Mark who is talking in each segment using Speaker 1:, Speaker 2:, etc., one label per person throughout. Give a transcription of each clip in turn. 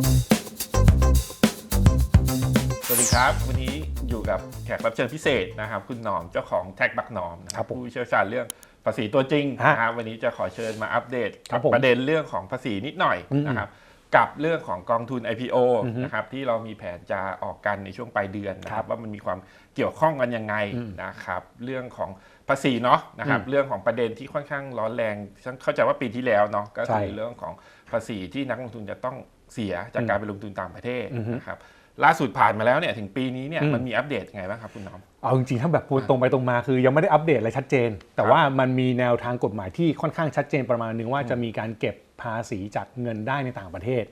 Speaker 1: วัสดีครับ วันนี้อยู่กับแขกรับเชิญพิเศษนะครับ คุณหนอมเจ้าของแท็กบักหนอมนะครับ
Speaker 2: ผม
Speaker 1: ผู้เชี่ยวชาญเรื่องภาษีตัวจริง
Speaker 2: ฮะ
Speaker 1: นะครับวันนี้จะขอเชิญมาอัปเดต
Speaker 2: ครับผม
Speaker 1: ประเด็นเรื่องของภาษีนิดหน่อย
Speaker 2: อืม
Speaker 1: นะครับกับเรื่องของกองทุน IPO
Speaker 2: อือฮึ
Speaker 1: นะครับที่เรามีแผนจะออกกันในช่วงปลายเดือนนะค
Speaker 2: ครั
Speaker 1: รับบว่ามันมีความเกี่ยวข้องกันยังไง
Speaker 2: อืม
Speaker 1: นะครับเรื่องของภาษีเนาะนะครับ
Speaker 2: อืม
Speaker 1: เรื่องของประเด็นที่ค่อนข้างร้อนแรงฉันเข้าใจว่าปีที่แล้วเนาะก็คือ
Speaker 2: ใช่
Speaker 1: เรื่องของภาษีที่นักลงทุนจะต้อง เสียจากการไปลงทุนต่างประเทศ
Speaker 2: อือฮึ
Speaker 1: นะครับล่าสุดผ่านมาแล้วเนี่ยถึงปีนี้เนี่ย
Speaker 2: อืม
Speaker 1: มันมีอัปเดตยังไงบ้างครับคุณหน้อม
Speaker 2: เอาจริงๆถ้าแบบพูดตรงไปตรงมาคือยังไม่ได้อัปเดตอะไรชัดเจน แต่ว่ามันมีแนวทางกฎหมายที่ค่อนข้างชัดเจนประมาณนึงว่าจะมีการเก็บภาษีจากเงินได้ในต่างประเทศ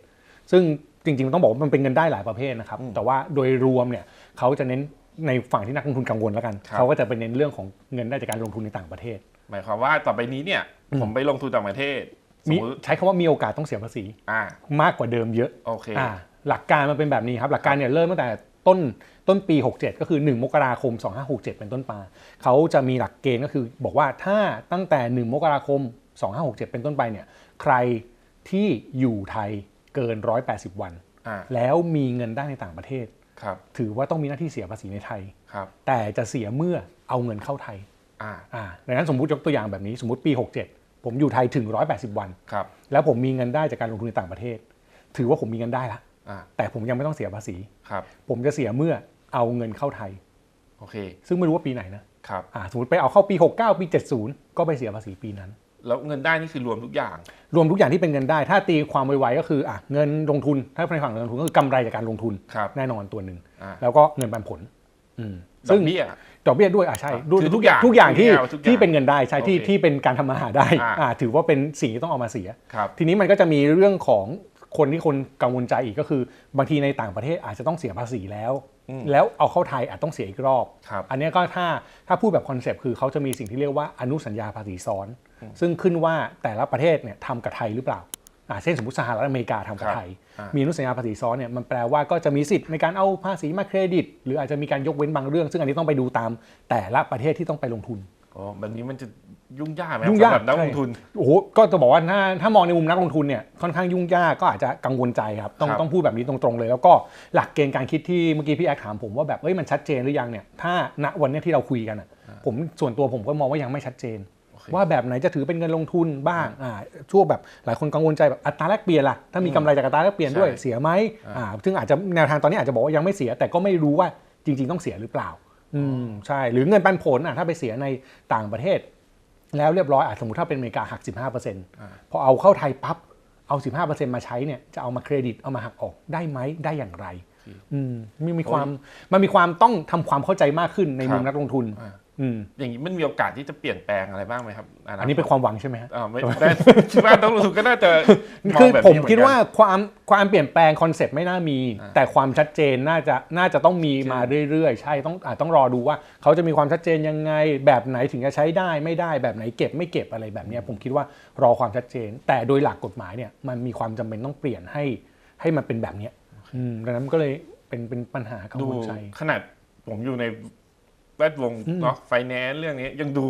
Speaker 2: ซึ่งจริงๆต้องบอกว่ามันเป็นเงินได้หลายประเภทนะครับแต่ว่าโดยรวมเนี่ยเขาจะเน้นในฝั่งที่นักลงทุนกังวลแล้วกัน
Speaker 1: ครับ
Speaker 2: เขาก็จะไปเน้นเรื่องของเงินได้จากการลงทุนในต่างประเทศ
Speaker 1: หมายความว่าต่อไปนี้เนี่ย
Speaker 2: อืม
Speaker 1: ผมไปลงทุนต่างประเทศส ม
Speaker 2: มี
Speaker 1: มติ
Speaker 2: ใช้คำว่ามีโอกาสต้องเสียภาษี
Speaker 1: อ่ามา
Speaker 2: กกว่าเดิมเยอะ
Speaker 1: โอเค
Speaker 2: อ่าหลักการมันเป็นแบบนี้ครับ หลักการเนี่ยเริ่มตั้งแต่ต้นต้นปี 67 ก็คือ 1 มกราคม 2567 เป็นต้นมาเขาจะมีหลักเกณฑ์ก็คือบอกว่าถ้าตั้งแต่ 1 มกราคม 2567 เป็นต้นไปเนี่ยใครที่อยู่ไทยเกิน 180 วัน
Speaker 1: อ่า
Speaker 2: แล้วมีเงินได้ในต่างประเทศ
Speaker 1: ครับ
Speaker 2: ถือว่าต้องมีหน้าที่เสียภาษีในไทย
Speaker 1: ครับ
Speaker 2: แต่จะเสียเมื่อเอาเงินเข้าไทย
Speaker 1: อ่า
Speaker 2: อ่าดังนั้นสมมุติยกตัวอย่างแบบนี้สมมติปี 67 ผมอยู่ไทยถึง 180 วัน
Speaker 1: ครับ
Speaker 2: แล้วผมมีเงินได้จากการลงทุนในต่างประเทศ ถือว่าผมมีเงินได้ละ
Speaker 1: อ่า
Speaker 2: แต่ผมยังไม่ต้องเสียภาษี
Speaker 1: ครับ
Speaker 2: ผมจะเสียเมื่อเอาเงินเข้าไทย
Speaker 1: โอเค
Speaker 2: ซึ่งไม่รู้ว่าปีไหนนะครับ อ่าสมมติไปเอาเข้าปี 69 ปี 70 ก็ไปเสียภาษีปีนั้น
Speaker 1: แล้วเงินได้นี่คือรวมทุกอย่าง
Speaker 2: รวมทุกอย่างที่เป็นเงินได้ ถ้าตีความไวๆก็คืออะเงินลงทุน ถ้าในฝั่งเงินลงทุนก็คือกำไรจากการลงทุน
Speaker 1: ครับ
Speaker 2: แน่นอนตัวหนึ่ง
Speaker 1: อ่า
Speaker 2: แล้วก็เงินปันผล อืม
Speaker 1: ด
Speaker 2: ซึ่
Speaker 1: องกเบี้ย
Speaker 2: ดอกเบี้ยด้วยอะใช่
Speaker 1: อะ
Speaker 2: ด้วย
Speaker 1: คือทุ
Speaker 2: ทุ
Speaker 1: ก
Speaker 2: ก
Speaker 1: อย่าง
Speaker 2: ทุกอย่างที่
Speaker 1: ทุกอย่างทุกอย่าง
Speaker 2: ที่เป็นเงินได้ใช่ที่
Speaker 1: โอเค
Speaker 2: ที่เป็นการทำมาหาได้
Speaker 1: อ่า
Speaker 2: อ่าถือว่าเป็นสิ่งที่ต้องเอามาเสีย
Speaker 1: ครับ
Speaker 2: ทีนี้มันก็จะมีเรื่องของคนที่คนกังวลใจอีกก็คือบางทีในต่างประเทศอาจจะต้องเสียภาษีแล้ว
Speaker 1: อืม
Speaker 2: แล้วเอาเข้าไทยอาจต้องเสียอีกรอบ
Speaker 1: ครับ
Speaker 2: อันเนี้ยก็ถ้าถ้าพูดแบบคอนเซปต์คือเขาจะมีสิ่งที่เรียกว่าอนุสัญญาภาษีซ้อน ซึ่งขึ้นว่าแต่ละประเทศเนี่ยทำกับไทยหรือเปล่าอ่า เช่นสมมติสหรัฐอเมริกาทำกับ
Speaker 1: ครับ
Speaker 2: ไทย
Speaker 1: อ่ามี
Speaker 2: มีอนุสัญญาภาษีซ้อนเนี่ยมันแปลว่าก็จะมีสิทธิ์ในการเอาภาษีมาเครดิต หรืออาจจะมีการยกเว้นบางเรื่อง ซึ่งอันนี้ต้องไปดูตามแต่ละประเทศที่ต้องไปลงทุน
Speaker 1: โอ้แบบนี้มันจะยุ่งยากไหม
Speaker 2: ยุ่งยาก
Speaker 1: สำหรับนักลงทุน
Speaker 2: โอ้โหก็จะบอกว่าถ้าถ้ามองในมุมนักลงทุนเนี่ยค่อนข้างยุ่งยากก็อาจจะกังวลใจครับต้อง
Speaker 1: ครับ
Speaker 2: ต้องพูดแบบนี้ตรงๆเลย แล้วก็หลักเกณฑ์การคิดที่เมื่อกี้พี่แอคถามผมว่าแบบเอ้ยมันชัดเจนหรือยังเนี่ยถ้าณวันเนี้ยที่เราคุยกันอะผมส่วนตัวผมก็มองว่ายังไม่ชัดเจน
Speaker 1: โอเค
Speaker 2: ว่าแบบไหนจะถือเป็นเงินลงทุนบ้างอ่าช่วงแบบหลายคนกังวลใจแบบอัตราแลกเปลี่ยนล่ะถ้ามีกำไรจากอัตราแลกเปลี่ยนด้วย
Speaker 1: ใช่
Speaker 2: เสียไหมอ่าซึ่งอาจจะแนวทางตอนนี้อาจจะบอกว่ายังไม่เสีย แต่ก็ไม่รู้ว่าจริง ๆ ต้องเสียหรือเปล่า อืมใช่หรือเงินปันผลอะถ้าไปเสียในต่างประเทศ แล้วเรียบร้อยอะสมมติถ้าเป็นอเมริกาหัก 15%พอเอาเข้าไทยปั๊บเอา 15%มาใช้เนี่ยจะเอามาเครดิตเอามาหักออกได้ไหมได้อย่างไรอืมมีมีความมันมีความต้องทำความเข้าใจมากขึ้นในมุม
Speaker 1: ครับ
Speaker 2: นักลงทุน
Speaker 1: อ่า
Speaker 2: อืม
Speaker 1: อย่างนี้มันมีโอกาสที่จะเปลี่ยนแปลงอะไรบ้างไหมครับ
Speaker 2: อันนี้เป็นความหวังใช่ไหมฮะ
Speaker 1: อ่าไม่ได้คิดว่านักลงทุนก็น่าจะมอ
Speaker 2: คื
Speaker 1: ง
Speaker 2: อ
Speaker 1: แบบ
Speaker 2: ผม
Speaker 1: นี้เหอน
Speaker 2: คิด
Speaker 1: กัน
Speaker 2: ว่าความความเปลี่ยนแปลงคอนเซปต์ไม่น่ามี
Speaker 1: อ่า
Speaker 2: แต่ความชัดเจนน่าจะน่าจะต้องมี
Speaker 1: ใช่
Speaker 2: มาเรื่อยๆ ใช่ต้องอาจต้องรอดูว่า เขาจะมีความชัดเจนยังไง แบบไหนถึงจะใช้ได้ไม่ได้แบบไหนเก็บไม่เก็บอะไรแบบเนี้ยผมคิดว่ารอความชัดเจน แต่โดยหลักกฎหมายเนี่ยมันมีความจำเป็นต้องเปลี่ยนให้ให้มันเป็นแบบเนี้ยอืมดังนั้นมันก็เลยเป็นเป็นปัญหากัง
Speaker 1: ดู
Speaker 2: วลใจ
Speaker 1: ขนาดผมอยู่ใน แวดวง
Speaker 2: อืม
Speaker 1: เนาะไฟแนนซ์เรื่องนี้ยังดู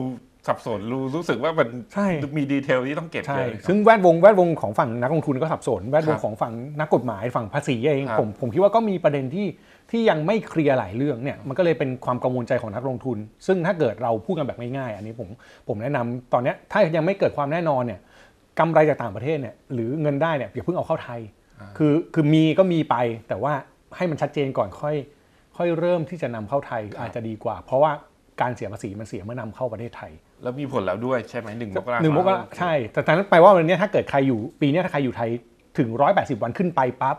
Speaker 1: สับสนรู้รู้สึกว่ามัน
Speaker 2: ใช่
Speaker 1: มีดีเทลที่ต้องเก็บ
Speaker 2: ใช่
Speaker 1: เยอะ
Speaker 2: ซึ่งแวดวงแวดวงของฝั่งนักลงทุนก็สับสน แวดว
Speaker 1: ค
Speaker 2: ง
Speaker 1: รับ
Speaker 2: ของฝั่งนักกฎหมายฝั่งภาษีเอง
Speaker 1: ครับ
Speaker 2: ผมผมคิดว่าก็มีประเด็นที่ที่ยังไม่เคลียร์หลายเรื่องเนี่ยมันก็เลยเป็นความกังวลใจของนักลงทุน ซึ่งถ้าเกิดเราพูดกันแบบง่ายๆอันนี้ผมผมแนะนำตอนเนี้ยถ้ายังไม่เกิดความแน่นอนเนี่ยกำไรจากต่างประเทศเนี่ยหรือเงินได้เนี่ยอย่าเพิ่งเอาเข้าไทย คือคือมีก็มีไปแต่ว่าให้มันชัดเจนก่อนค่อย ค่อยเริ่มที่จะนำเข้าไทยอาจจะดีกว่า เพราะว่าการเสียภาษีมันเสียเมื่อนำเข้าประเทศไทย
Speaker 1: แล้วมีผลแล้วด้วยใช่ไหมหนึ่งมกรา
Speaker 2: หนึ่งมกราใช่ แต่ตอนนั้นแปลว่าวันเนี้ยถ้าเกิดใครอยู่ปีเนี้ยถ้าใครอยู่ไทยถึง 180 วันขึ้นไปปั๊บ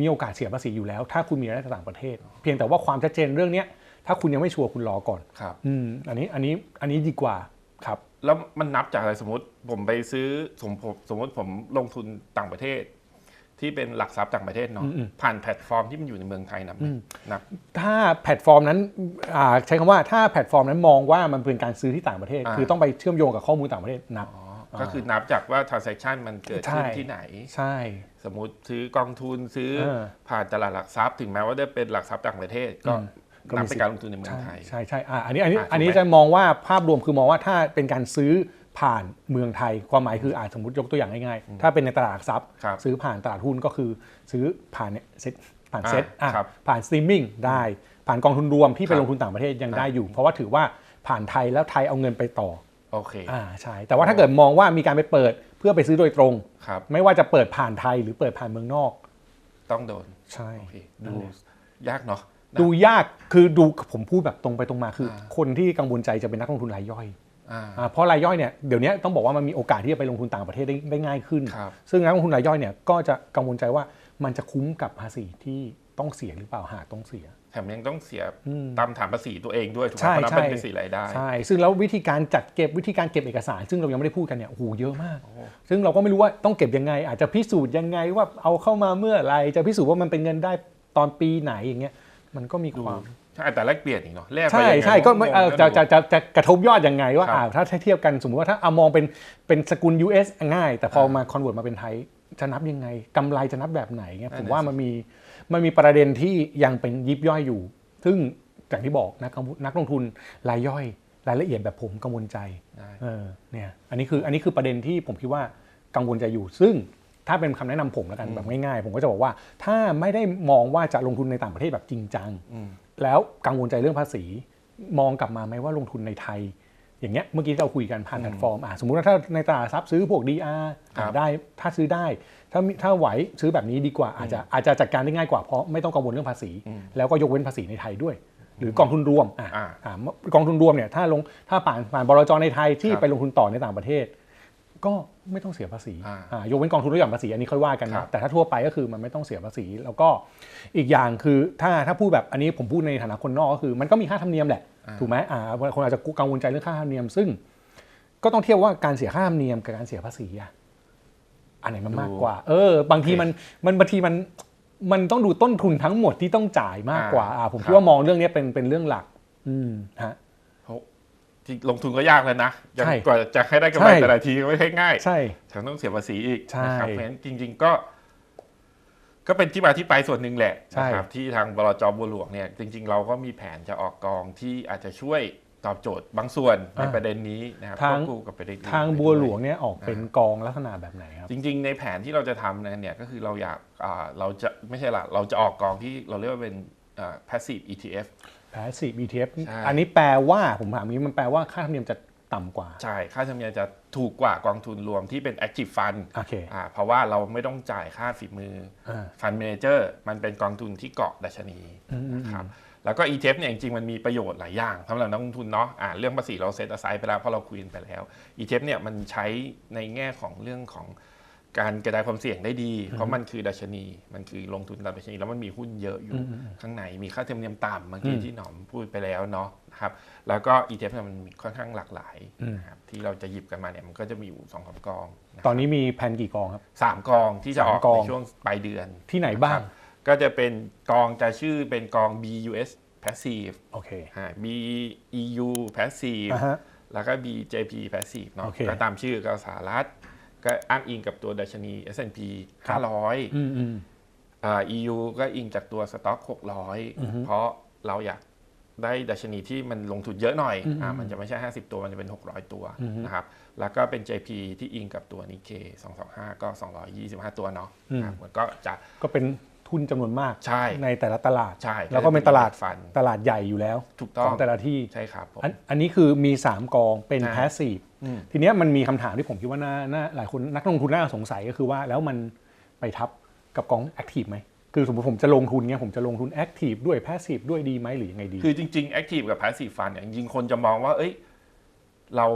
Speaker 2: มีโอกาสเสียภาษีอยู่แล้ว ถ้าคุณมีรายได้จากต่างประเทศ เพียงแต่ว่าความชัดเจนเรื่องเนี้ยถ้าคุณยังไม่ชัวร์คุณรอก่อน
Speaker 1: ครับ
Speaker 2: อืมอันนี้อันนี้อันนี้ดีกว่าครับ
Speaker 1: แล้วมันนับจากอะไรสมมติผมไปซื้อสมผมสมมติผมลงทุนต่างประเทศ ที่เป็นหลักทรัพย์ต่างประเทศเนาะ
Speaker 2: อืม
Speaker 1: ผ่านแพลตฟอร์มที่มันอยู่ในเมืองไทยนับไหมนับ
Speaker 2: ถ้าแพลตฟอร์มนั้นอ่าใช้คำว่าถ้าแพลตฟอร์มนั้นมองว่ามันเป็นการซื้อที่ต่างประเทศ
Speaker 1: อ่า
Speaker 2: คือต้องไปเชื่อมโยงกับข้อมูลต่างประเทศนับ
Speaker 1: อ๋อก็คือนับจากว่า transaction มันเกิดขึ้น
Speaker 2: ใช่
Speaker 1: ที่ไหน
Speaker 2: ใช่
Speaker 1: สมมติซื้อกองทุนซื้อ
Speaker 2: เออ
Speaker 1: ผ่านตลาดหลักทรัพย์ ถึงแม้ว่าจะเป็นหลักทรัพย์ต่างประเทศก็
Speaker 2: อืมก็มี
Speaker 1: นับเป็นการลงทุนในเมือง
Speaker 2: ใช่
Speaker 1: ไทย
Speaker 2: ใช่ใช่อ่าอันนี้อันนี้
Speaker 1: อะถูกไหม
Speaker 2: อันนี้จะมองว่าภาพรวมคือมองว่าถ้าเป็นการซื้อ ผ่านเมืองไทยความหมายคืออาจสมมติยกตัวอย่างง่ายๆ ถ้าเป็นในตลาดหลักทรัพย์
Speaker 1: ครับ
Speaker 2: ซื้อผ่านตลาดหุ้นก็คือซื้อผ่านเนี่ยเซ็ตผ่าน
Speaker 1: อ่า
Speaker 2: เซ็ตอะ
Speaker 1: ครับ
Speaker 2: ผ่านสตรีมมิ่งได้ผ่านกองทุนรวมที่ไป
Speaker 1: ครับ
Speaker 2: ลงทุนต่างประเทศยัง
Speaker 1: ครับ
Speaker 2: ได้อยู่ เพราะว่าถือว่าผ่านไทยแล้วไทยเอาเงินไปต่อ
Speaker 1: โอเค
Speaker 2: อ่าใช่แต่ว่าถ้าเกิดมองว่ามีการไปเปิดเพื่อไปซื้อโดยตรง
Speaker 1: ครับ
Speaker 2: ไม่ว่าจะเปิดผ่านไทยหรือเปิดผ่านเมืองนอก
Speaker 1: ต้องโดน
Speaker 2: ใช่
Speaker 1: โอเคดูยากเนาะ
Speaker 2: ดูยากคือดูผมพูดแบบตรงไปตรงมาคือ
Speaker 1: อ่า
Speaker 2: คนที่กังวลใจจะเป็นนักลงทุนรายย่อย
Speaker 1: อ่า
Speaker 2: อ่า เพราะรายย่อยเนี่ยเดี๋ยวนี้ต้องบอกว่ามันมีโอกาสที่จะไปลงทุนต่างประเทศได้ได้ง่ายขึ้น
Speaker 1: ครับ
Speaker 2: ซึ่งนักลงทุนรายย่อยเนี่ยก็จะกังวลใจว่ามันจะคุ้มกับภาษีที่ต้องเสียหรือเปล่าหากต้องเสีย
Speaker 1: แถมยังต้องเสีย
Speaker 2: อืม
Speaker 1: ตามฐานภาษีตัวเองด้วยถูกไหม
Speaker 2: ใช่
Speaker 1: เพราะนั้น
Speaker 2: ใช่
Speaker 1: เป็นภาษีรายได้
Speaker 2: ใช่ซึ่งแล้ววิธีการจัดเก็บวิธีการเก็บเอกสาร ซึ่งเรายังไม่ได้พูดกันเนี่ยโอ้โหเยอะมาก ซึ่งเราก็ไม่รู้ว่าต้องเก็บยังไง อาจจะพิสูจน์ยังไงว่าเอาเข้ามาเมื่อไหรจะพิสูจน์ว่ามันเป็นเงินได้ตอนปีไหนอย่างเงี้ยมันก็มี
Speaker 1: ดู
Speaker 2: ความ
Speaker 1: ใช่แต่แลกเปลี่ยนอีกเนาะแลกไป
Speaker 2: ใช่
Speaker 1: ยังไง
Speaker 2: ใช่ก็ไม่
Speaker 1: งง
Speaker 2: เอ่อ
Speaker 1: ๆ
Speaker 2: จะ
Speaker 1: ดู
Speaker 2: จะจะจะกระทบยอดยังไงว่า
Speaker 1: ครับ
Speaker 2: อ่าถ้าเทียบกันสมมุติว่าถ้าเอามองเป็นเป็นสกุล US ง่าย แต่พอมาคอนเวิร์ตมาเป็นไทยจะนับยังไงกำไรจะนับแบบไหนเงี้ย
Speaker 1: นั่
Speaker 2: ผ
Speaker 1: น
Speaker 2: ม
Speaker 1: น่ะ
Speaker 2: ว่า
Speaker 1: สิ
Speaker 2: มันมีมันมีประเด็นที่ยังเป็นยิบย่อยอยู่ ซึ่งอย่างที่บอกนักลงทุนนักลงทุนรายย่อย รายละเอียดแบบผมกังวลใจ
Speaker 1: ได้
Speaker 2: เออเนี่ยอันนี้คืออันนี้คือประเด็นที่ผมคิดว่ากังวลใจอยู่ ซึ่งถ้าเป็นคำแนะนำผมแล้วกันแบบง่ายๆ ผมก็จะบอกว่า ถ้าไม่ได้มองว่าจะลงทุนในต่างประเทศแบบจริงจัง
Speaker 1: อืม
Speaker 2: แล้วกังวลใจเรื่องภาษี มองกลับมาไหมว่าลงทุนในไทย อย่างเงี้ยเมื่อกี้ที่เราคุยกันผ่านแพลตฟอร์มอะสมมุติว่าถ้าในตลาดทรัพย์ซื้อพวก DR
Speaker 1: ครั
Speaker 2: อะ
Speaker 1: บ
Speaker 2: ได้ถ้าซื้อได้ ถ้ามีถ้าไหวซื้อแบบนี้ดีกว่าอาจจะอาจจะจัดการได้ง่ายกว่าเพราะไม่ต้องกังวลเรื่องภาษี แล้วก็ยกเว้นภาษีในไทยด้วย หรือกองทุนรวมอะ
Speaker 1: อ่า
Speaker 2: อ่ากองทุนรวมเนี่ยถ้าลงถ้าผ่านผ่านบลจในไทยที่
Speaker 1: ครับ
Speaker 2: ไปลงทุนต่อในต่างประเทศ ก็ไม่ต้องเสียภาษี
Speaker 1: อ่า
Speaker 2: อ่ายกเว้นกองทุนลดหย่อนภาษีอันนี้ค่อยว่ากัน
Speaker 1: ครั
Speaker 2: นะ
Speaker 1: บ
Speaker 2: แต่ถ้าทั่วไปก็คือมันไม่ต้องเสียภาษี แล้วก็อีกอย่างคือถ้าถ้าพูดแบบอันนี้ผมพูดในฐานะคนนอกก็คือ มันก็มีค่าธรรมเนียมแหละถูกไหมอ่าคนอาจจะกังวลใจเรื่องค่าธรรมเนียม ซึ่ง ก็ต้องเทียบว่าการเสียค่าธรรมเนียมกับการเสียภาษีอะอันไหนมันมากกว่า เออ บางทีมันมันบางทีมันมันต้องดูต้นทุนทั้งหมดที่ต้องจ่ายมากกว่าอ่าผมคิดว่ามองเรื่องนี้เป็นเป็นเรื่องหลัก อืมฮะ
Speaker 1: เพราะ ที่ลงทุนก็ยากเลยนะยัง
Speaker 2: ใช่
Speaker 1: กว่าจะให้ได้กำไร
Speaker 2: ใช่
Speaker 1: แต่ละทีก็ไม่ใช่ง่าย
Speaker 2: ใช่
Speaker 1: แถมต้องเสียภาษีอีก
Speaker 2: ใช่
Speaker 1: นะครับเพราะฉะนั้นจริง ๆ ก็ ก็เป็นที่มาที่ไปส่วนหนึ่งแหละ
Speaker 2: ใช่
Speaker 1: นะครับ ที่ทางบลจบัวหลวงเนี่ย จริง ๆ เราก็มีแผนจะออกกองที่อาจจะช่วยตอบโจทย์บางส่วนในประเด็นนี้นะครับ
Speaker 2: ทาง
Speaker 1: ควบคู่กับประเด็นอื่น
Speaker 2: ทาง
Speaker 1: ไปด้วย
Speaker 2: บัวหลวงเนี่ยออกเป็นกองลักษณะแบบไหนครับ
Speaker 1: จริง ๆ ในแผนที่เราจะทำเนี่ยก็คือเราอยากอ่าเราจะไม่ใช่ละเราจะออกกองที่เราเรียกว่าเป็นอ่า passive ETF
Speaker 2: passive ETF
Speaker 1: ใช่
Speaker 2: อันนี้แปลว่าผมถามนี้มันแปลว่าค่าธรรมเนียมจะต่ำกว่า
Speaker 1: ใช่ ค่าธรรมเนียมจะถูกกว่ากองทุนรวมที่เป็น active fund
Speaker 2: โอเค
Speaker 1: อ่าเพราะว่าเราไม่ต้องจ่ายค่าฝีมืออาฟันเมเจอร์มันเป็นกองทุนที่เกาะดัชนีนะครับแล้วก็ ETF เนี่ยจริงๆมันมีประโยชน์หลายอย่างสำหรับนักลงทุนเนาะอ่าเรื่องภาษีเราเซต aside ไปแล้วเพราะเราคุยกันไปแล้ว ETF เนี่ยมันใช้ในแง่ของเรื่องของ การกระจายความเสี่ยงได้ดี เพราะมันคือดัชนี มันคือลงทุนตามดัชนี แล้วมันมีหุ้นเยอะอยู่ข้างในมีค่าธรรมเนียมต่ำเมื่อกี้ที่หนอมพูดไปแล้วเนาะนะครับแล้วก็ ETF เนี่ยมันมีค่อนข้างหลากหลายนะครับที่เราจะหยิบกันมาเนี่ยมันก็จะมีอยู่สองสามกองะครับ
Speaker 2: ตอนนี้มีแผนกี่กองครับ
Speaker 1: สามกองที่จะออก
Speaker 2: สามกอง
Speaker 1: ในช่วงปลายเดือน
Speaker 2: ที่ไหนบ้างะ
Speaker 1: คก็จะเป็นกองจะชื่อเป็นกอง BUS Passive
Speaker 2: โอเค
Speaker 1: อ่า BEU Passive
Speaker 2: อ่าฮะ
Speaker 1: แล้วก็ BJP Passive เนาะ
Speaker 2: โอเค
Speaker 1: ก็ตามชื่อก็สหรัฐ ก็อ้างอิงกับตัวดัชนี S&P 500
Speaker 2: อืมอืม
Speaker 1: อ่า EU ก็อิงจากตัวสต็อก600 เพราะเราอยากได้ดัชนีที่มันลงทุนเยอะหน่อยอ่ามันจะไม่ใช่ 50 ตัวมันจะเป็น 600 ตัวนะครับแล้วก็เป็น JP ที่อิงกับตัว Nikkei 225 ก็ 225 ตัวเนาะครับมันก็จะ
Speaker 2: ก็เป็นทุนจำนวนมาก
Speaker 1: ใช่
Speaker 2: แต่ละตลาด
Speaker 1: ใช่
Speaker 2: แล้วก็เป็นตลาด
Speaker 1: ฟัน
Speaker 2: ตลาดใหญ่อยู่แล้ว
Speaker 1: ถูกต้อ
Speaker 2: ของงแต่ละที่
Speaker 1: ใช่ครับผม
Speaker 2: อันอันนี้คือมี 3 กองเป็น
Speaker 1: อ่า
Speaker 2: passive
Speaker 1: อืม
Speaker 2: ทีเนี้ยมันมีคำถามที่ผมคิดว่าน่าน่าหลายคนนักลงทุนน่าสงสัยก็คือว่าแล้วมันไปทับกับกอง active ไหมคือสมมติผมจะลงทุนเงี้ยผมจะลงทุน active ด้วย passive ด้วยดีไหมหรือยังไงดี
Speaker 1: คือจริงๆ Active กับ Passive Fund เนี่ยจริงๆคนจะมองว่าเอ้ยเรา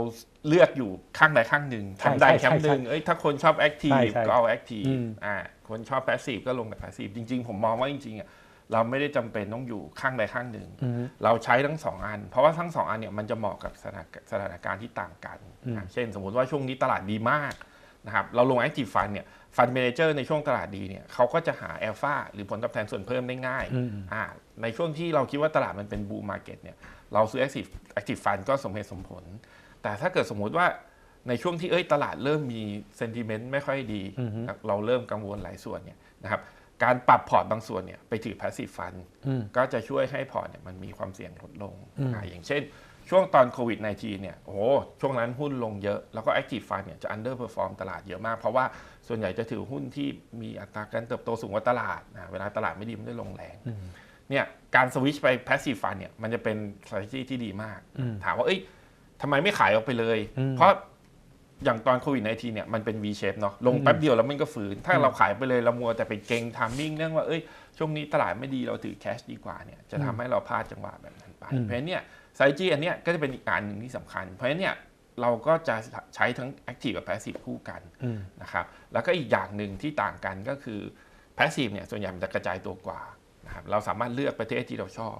Speaker 1: เลือกอยู่ข้างใดข้างหนึ่ง
Speaker 2: ใช่
Speaker 1: ทำได้
Speaker 2: ใช่
Speaker 1: แคมป์หนึ่ง
Speaker 2: ใช่
Speaker 1: เอ้ยถ้าคนชอบ
Speaker 2: ใช่
Speaker 1: Active
Speaker 2: ใช่
Speaker 1: ก็เอา Active
Speaker 2: อืม
Speaker 1: อ่าคนชอบ Passive ก็ลงกับ Passive จริงๆ ผมมองว่าจริงๆอะ เราไม่ได้จำเป็นต้องอยู่ข้างใดข้างหนึ่ง เราใช้ทั้งสองอัน เพราะว่าทั้งสองอันเนี่ยมันจะเหมาะกับสถานสถานการณ์ที่ต่างกันนะเช่นสมมุติว่าช่วงนี้ตลาดดีมากนะครับเราลง Active Fund เนี่ย Fund Manager ในช่วงตลาดดีเนี่ยเขาก็จะหา Alpha หรือผลตอบแทนส่วนเพิ่มได้ง่ายอ่าในช่วงที่เราคิดว่าตลาดมันเป็น Bull Market เนี่ยเราซื้อ Active Active Fund ก็สมเหตุสมผล แต่ถ้าเกิดสมมุติว่าในช่วงที่เอ้ยตลาดเริ่มมี sentiment ไม่ค่อยดีครับเราเริ่มกังวลหลายส่วนเนี่ยนะครับ การปรับพอร์ตบางส่วนเนี่ยไปถือ passive fund ก็จะช่วยให้พอร์ตเนี่ยมันมีความเสี่ยงลดลงอ่าอย่างเช่น ช่วงตอนโควิด -19 เนี่ยโอ้โหช่วงนั้นหุ้นลงเยอะ แล้วก็ Active Fund เนี่ยจะ underperform ตลาดเยอะมาก เพราะว่าส่วนใหญ่จะถือหุ้นที่มีอัตราการเติบโตสูงกว่าตลาดนะเวลาตลาดไม่ดีมันได้ลงแรงเนี่ยการสวิชไป passive fund เนี่ยมันจะเป็น strategy ที่ดีมาก ถามว่าเอ้ยทำไมไม่ขายออกไปเลย เพราะ อย่างตอนโควิด -19 เนี่ยมันเป็น V shape เนาะลงแป๊บเดียวแล้วมันก็ฝืน ถ้าเราขายไปเลยเรามัวแต่ไปเก่ง timing เรื่องว่าเอ้ยช่วงนี้ตลาดไม่ดีเราถือ cash ดีกว่าเนี่ยจะทำให้เราพลาดจังหวะแบบนั้นไป เพราะฉะนั้นเนี่ย strategy อันเนี้ยก็จะเป็นอีกอันหนึ่งที่สำคัญ เพราะฉะนั้นเนี่ยเราก็จะใช้ทั้ง active กับ passive คู่กันนะครับแล้วก็อีกอย่างหนึ่งที่ต่างกันก็คือ passive เนี่ยส่วนใหญ่มันจะกระจายตัวกว่านะครับเราสามารถเลือกประเทศที่เราชอบ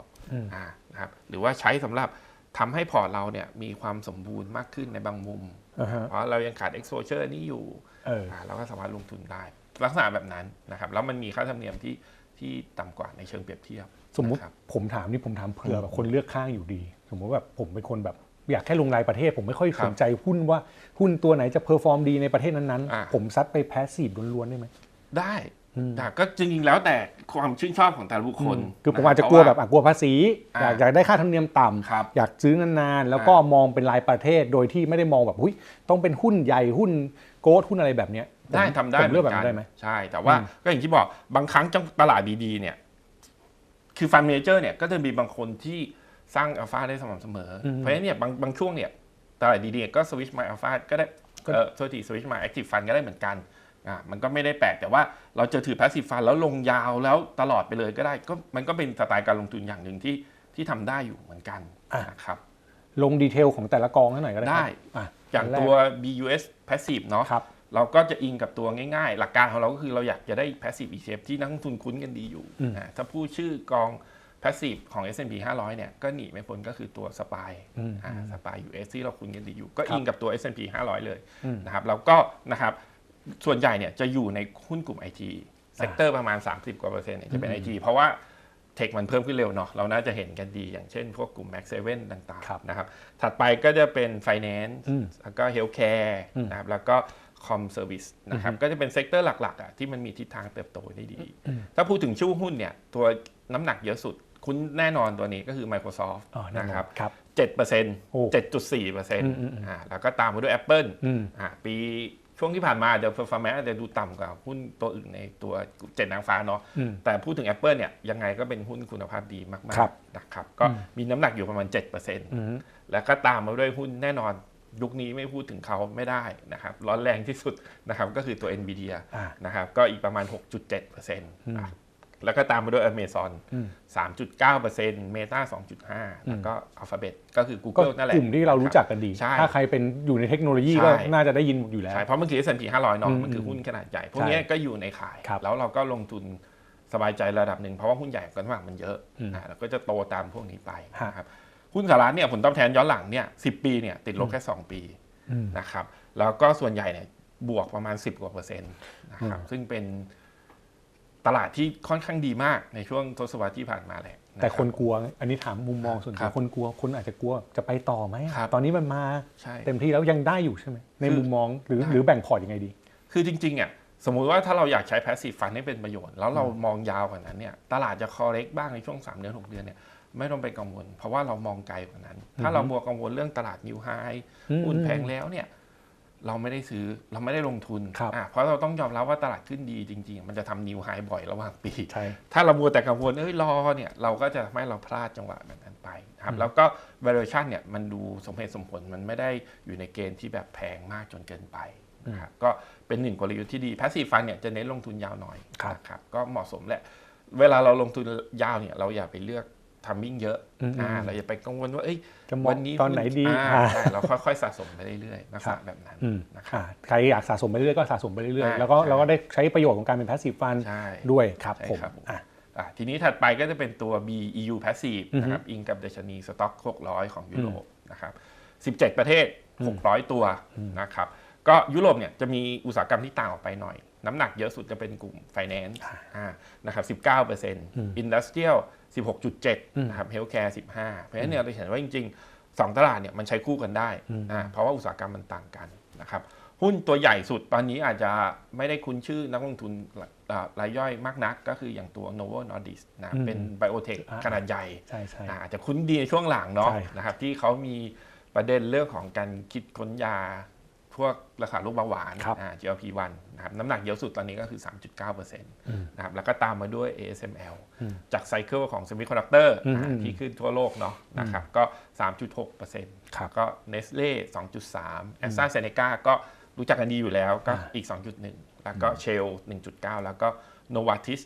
Speaker 1: อ่านะครับหรือว่าใช้สำหรับทำให้พอร์ตเราเนี่ยมีความสมบูรณ์มากขึ้นในบางมุม
Speaker 2: อ่าฮะ
Speaker 1: เพราะเรายังขาด exposure นี้อยู่
Speaker 2: เออ
Speaker 1: อ่าเราก็สามารถลงทุนได้ ลักษณะแบบนั้นนะครับแล้วมันมีค่าธรรมเนียมที่ที่ต่ำกว่าในเชิงเปรียบเทียบ
Speaker 2: สมมุติ
Speaker 1: นะครับ
Speaker 2: ผมถามนี่ผมถามเผื่อแบบคนเลือกข้างอยู่ดี สมมติแบบผมเป็นคนแบบอยากแค่ลงรายประเทศ ผมไม่ค่อย
Speaker 1: ครับ
Speaker 2: สนใจหุ้นว่าหุ้นตัวไหนจะเพอร์ฟอร์มดีในประเทศนั้น
Speaker 1: อ่า
Speaker 2: ๆผมซัดไปแพสซีฟล้วนๆได้ไหม
Speaker 1: ได้แต่ ก็จริงๆแล้วแต่ความชื่นชอบของแต่ละบุคคล
Speaker 2: คือผม
Speaker 1: น
Speaker 2: อาจจะ
Speaker 1: เพ
Speaker 2: กลัว
Speaker 1: รา
Speaker 2: แบบอะกลัวภาษี
Speaker 1: อ่า
Speaker 2: อยากอยากได้ค่าธรรมเนียมต่ำ
Speaker 1: ครับ
Speaker 2: อยากซื้อนานๆ แล้วก็มองเป็นรายประเทศโดยที่ไม่ได้มองแบบหุ้ยต้องเป็นหุ้นใหญ่หุ้นโกลด์หุ้นอะไรแบบเนี้ย
Speaker 1: ได้
Speaker 2: ผม
Speaker 1: ทำได้
Speaker 2: ผมเลือกแบบ
Speaker 1: หมื
Speaker 2: นั้นได้ไหม
Speaker 1: ใช่ แต่ว่าก็อย่างที่บอกบางครั้งจังตลาดดีๆเนี่ยคือฟันเมเจอร์เนี่ยก็จะมีบางคนที่สร้างอัลฟาได้สม่ำเสมออเพราะฉะนั้นเนี่ยบางบางช่วงเนี่ยตลาดดีๆก็สวิชมาอัลฟาก็ได้เออโทษทีสวิชมาแอคทีฟฟันก็ได้เหมือนกัน อ่ามันก็ไม่ได้แปลกแต่ว่าเราจะถือพาสซีฟฟันแล้วลงยาวแล้วตลอดไปเลยก็ได้ก็มันก็เป็นสไตล์การลงทุนอย่างหนึ่งที่ที่ทำได้อยู่เหมือนกัน
Speaker 2: อะ
Speaker 1: นะครับ
Speaker 2: ลงดีเทลของแต่ละกองให้หน่อยก็ได้ครับ
Speaker 1: ได้
Speaker 2: อะ
Speaker 1: อย่าง
Speaker 2: นแรก
Speaker 1: ตัว BUS passive เนาะ
Speaker 2: ครับ
Speaker 1: เราก็จะอิงกับตัวง่ายๆ หลักการของเราก็คือเราอยากจะได้ passive ETF ที่นักลงทุนคุ้นกันดีอยู่อ่าถ้าพูดชื่อกอง passive ของ S&P 500 เนี่ยก็หนีไม่พ้นก็คือตัว SPY อ่า SPY US ที่เราคุ้นกันดีอยู่ ก็อิงกับตัว S&P 500 เลยนะครับแล้วก็นะครับ ส่วนใหญ่เนี่ยจะอยู่ในหุ้นกลุ่ม IT เซกเตอร์ประมาณ 30 กว่าเปอร์เซ็นต์เนี่ยจะเป็น IT เพราะว่าเทคมันเพิ่มขึ้นเร็วเนาะเราน่าจะเห็นกันดี อย่างเช่นพวกกลุ่ม Max 7ต่าง
Speaker 2: ครับ
Speaker 1: ๆนะครับถัดไปก็จะเป็น Finance แล้วก็ Healthcare นะครับแล้วก็ Com Service นะครับก็จะเป็นเซกเตอร์หลักๆอะที่มันมีทิศทางเติบโตได้ดี ถ้าพูดถึงชื่อหุ้นเนี่ยตัวน้ำหนักเยอะสุด คุณแน่นอนตัวนี้ก็คือ Microsoft
Speaker 2: อ๋อแน่นอน
Speaker 1: นะครับ
Speaker 2: ครับ
Speaker 1: เจ็ดเปอร์เซ็นต์
Speaker 2: โอ้
Speaker 1: เจ็ดจุดสี่เปอร์เซ็นต์อ่าแล้วก็ตามมาด้วย Apple
Speaker 2: อืม
Speaker 1: อ่าปี ช่วงที่ผ่านมาเดี๋ยว performance อาจจะดูต่ำกว่าหุ้นตัวอื่นในตัวเจ็ดนางฟ้าเนาะ
Speaker 2: อืม
Speaker 1: แต่พูดถึง Apple เนี่ยยังไงก็เป็นหุ้นคุณภาพดีมาก
Speaker 2: ครับ
Speaker 1: ๆนะครับก็มีน้ำหนักอยู่ประมาณ 7%แล้วก็ตามมาด้วยหุ้นแน่นอนยุคนี้ไม่พูดถึงเขาไม่ได้นะครับ ร้อนแรงที่สุดนะครับก็คือตัว NVIDIA
Speaker 2: อ่า
Speaker 1: นะครับก็อีกประมาณ 6.7%อะ แล้วก็ตามมาด้วย Amazon 3.9% Meta 2.5%แล้วก็ Alphabet ก็คือ
Speaker 2: ก็
Speaker 1: Google นั่นแหละ
Speaker 2: กลุ่มที่เรารู้จักกันดี
Speaker 1: ใช่
Speaker 2: ถ้าใครเป็นอยู่ในเทคโนโลยี
Speaker 1: ใช่
Speaker 2: ก็น่าจะได้ยินอยู่แล้ว
Speaker 1: ใช่ เพราะมันคือ S&P 500เนาะมันคือหุ้นขนาดใหญ่ พวกเนี้ยก็อยู่ในขาย
Speaker 2: ครับ
Speaker 1: แล้วเราก็ลงทุนสบายใจระดับหนึ่ง เพราะว่าหุ้นใหญ่กันมากมันเยอะอ่าเราก็จะโตตามพวกนี้ไป
Speaker 2: ฮะ
Speaker 1: นะครับหุ้นสหรัฐเนี่ยผลตอบแทนย้อนหลังเนี่ยสิปีเนี่ยติดลบแค่ 2 ปีนะครับแล้วก็ส่วนใหญ่เนี่ยบวกประมาณ 10กว่าเปอร์เซ็นต์นะครับซึ่งเป็น ตลาดที่ค่อนข้างดีมากในช่วงทศวรรษที่ผ่านมาแหละะ
Speaker 2: แต่
Speaker 1: รับ
Speaker 2: คนกลัว อันนี้ถามมุมมองส่วน
Speaker 1: ค
Speaker 2: ตั
Speaker 1: รั
Speaker 2: ว
Speaker 1: บ
Speaker 2: คนกลัว คนอาจจะกลัวจะไปต่อไหม
Speaker 1: ครับ
Speaker 2: ตอนนี้มันมา
Speaker 1: ใช่
Speaker 2: เต็มที่แล้วยังได้อยู่ใช่ไหมใน
Speaker 1: คือ
Speaker 2: มุมมองหรือ
Speaker 1: ได้
Speaker 2: หรือแบ่งพอร์ตยังไงดี
Speaker 1: คือจริงๆอะสมมุติว่าถ้าเราอยากใช้ passive fund ให้เป็นประโยชน์ แล้วเรามองยาวกว่านั้นเนี่ยตลาดจะ correct บ้างในช่วง 3 เดือน 6 เดือนเนี่ยไม่ต้องไปกังวล เพราะว่าเรามองไกลกว่านั้น ถ้าเรามัวกังวลเรื่องตลาด new high
Speaker 2: อืม
Speaker 1: หุ้นแพงแล้วเนี่ย เราไม่ได้ซื้อเราไม่ได้ลงทุน
Speaker 2: ครับ
Speaker 1: อะเพราะเราต้องยอมรับว่าตลาดขึ้นดีจริง ๆ มันจะทำ new high บ่อยระหว่างปี
Speaker 2: ใช่
Speaker 1: ถ้าเรามัวแต่กังวลเอ้ยรอเนี่ยเราก็จะทำให้เราพลาดจังหวะแบบนั้นไปนะครับแล้วก็ valuation เนี่ยมันดูสมเหตุสมผลมันไม่ได้อยู่ในเกณฑ์ที่แบบแพงมากจนเกินไปนะครับก็เป็นหนึ่งกลยุทธ์ที่ดี passive fund เนี่ยจะเน้นลงทุนยาวหน่อย
Speaker 2: ครับ
Speaker 1: นะครับก็เหมาะสมแหละเวลาเราลงทุนยาวเนี่ยเราอย่าไปเลือก ทัมมิ่งเยอะอ่าเราอย่าไปกังวลว่าเอ้ย
Speaker 2: จะมอง
Speaker 1: วันนี้
Speaker 2: ตอนไหนดี
Speaker 1: อ่า
Speaker 2: อ่า
Speaker 1: ใช่เราค่อยๆสะสมไปเรื่อยๆลักษณะแบบนั้น
Speaker 2: อืม
Speaker 1: นะครับ
Speaker 2: อ่าใครอยากสะสมไปเรื่อยๆก็สะสมไปเรื่อย
Speaker 1: อ่า
Speaker 2: ๆแล้วก็
Speaker 1: ใช่
Speaker 2: เราก็ได้ใช้ประโยชน์ของการเป็น passive fund
Speaker 1: ใช่
Speaker 2: ด้วยครับ
Speaker 1: ใช่
Speaker 2: ผม
Speaker 1: ครับ
Speaker 2: อะ
Speaker 1: อะทีนี้ถัดไปก็จะเป็นตัว BEU Passive นะครับอิงกับดัชนีสต็อก600 ของยุโรปนะครับ17 ประเทศ 600 ตัวนะครับก็ยุโรปเนี่ยจะมีอุตสาหกรรมที่ต่างออกไปหน่อย น้ำหนักเยอะสุดจะเป็นกลุ่ม Finance อ่านะครับ 19% Industrial 16.7 นะครับ Healthcare 15 เพราะฉะนั้นเนี่ยเราเห็นว่าจริง ๆ 2 ตลาดเนี่ยมันใช้คู่กันได้อ่าเพราะว่าอุตสาหกรรมมันต่างกันนะครับหุ้นตัวใหญ่สุดตอนนี้อาจจะไม่ได้คุ้นชื่อนักลงทุนอ่ารายย่อยมากนัก ก็คืออย่างตัว Novo Nordisk นะ
Speaker 2: อืม
Speaker 1: เป็นไบโอเทค
Speaker 2: อ่า
Speaker 1: ขนาดใหญ่
Speaker 2: ใช่ใช่
Speaker 1: อ่าอาจจะคุ้นดีในช่วงหลังเนาะ
Speaker 2: ใช่
Speaker 1: นะครับที่เขามีประเด็นเรื่องของการคิดค้นยา พวกรักษาโรคเบาหวาน
Speaker 2: ครับ
Speaker 1: อ่า GLP-1 นะครับน้ำหนักเยอะสุดตอนนี้ก็คือ 3.9%
Speaker 2: ม
Speaker 1: นะครับแล้วก็ตามมาด้วย ASML
Speaker 2: อืม
Speaker 1: จากไซเคิลของเซมิคอนดักเตอร์
Speaker 2: อืมอืม
Speaker 1: ที่ขึ้นทั่วโลกเนาะนะครับก็ 3.6%
Speaker 2: ครับ
Speaker 1: ก็ Nestle 2.3 a s t r a z เซ e c a ก็รู้จักกันดีอยู่แล้วก็อีก 2.1 แล้วก็ Shell 1.9 แล้วก็ Novartis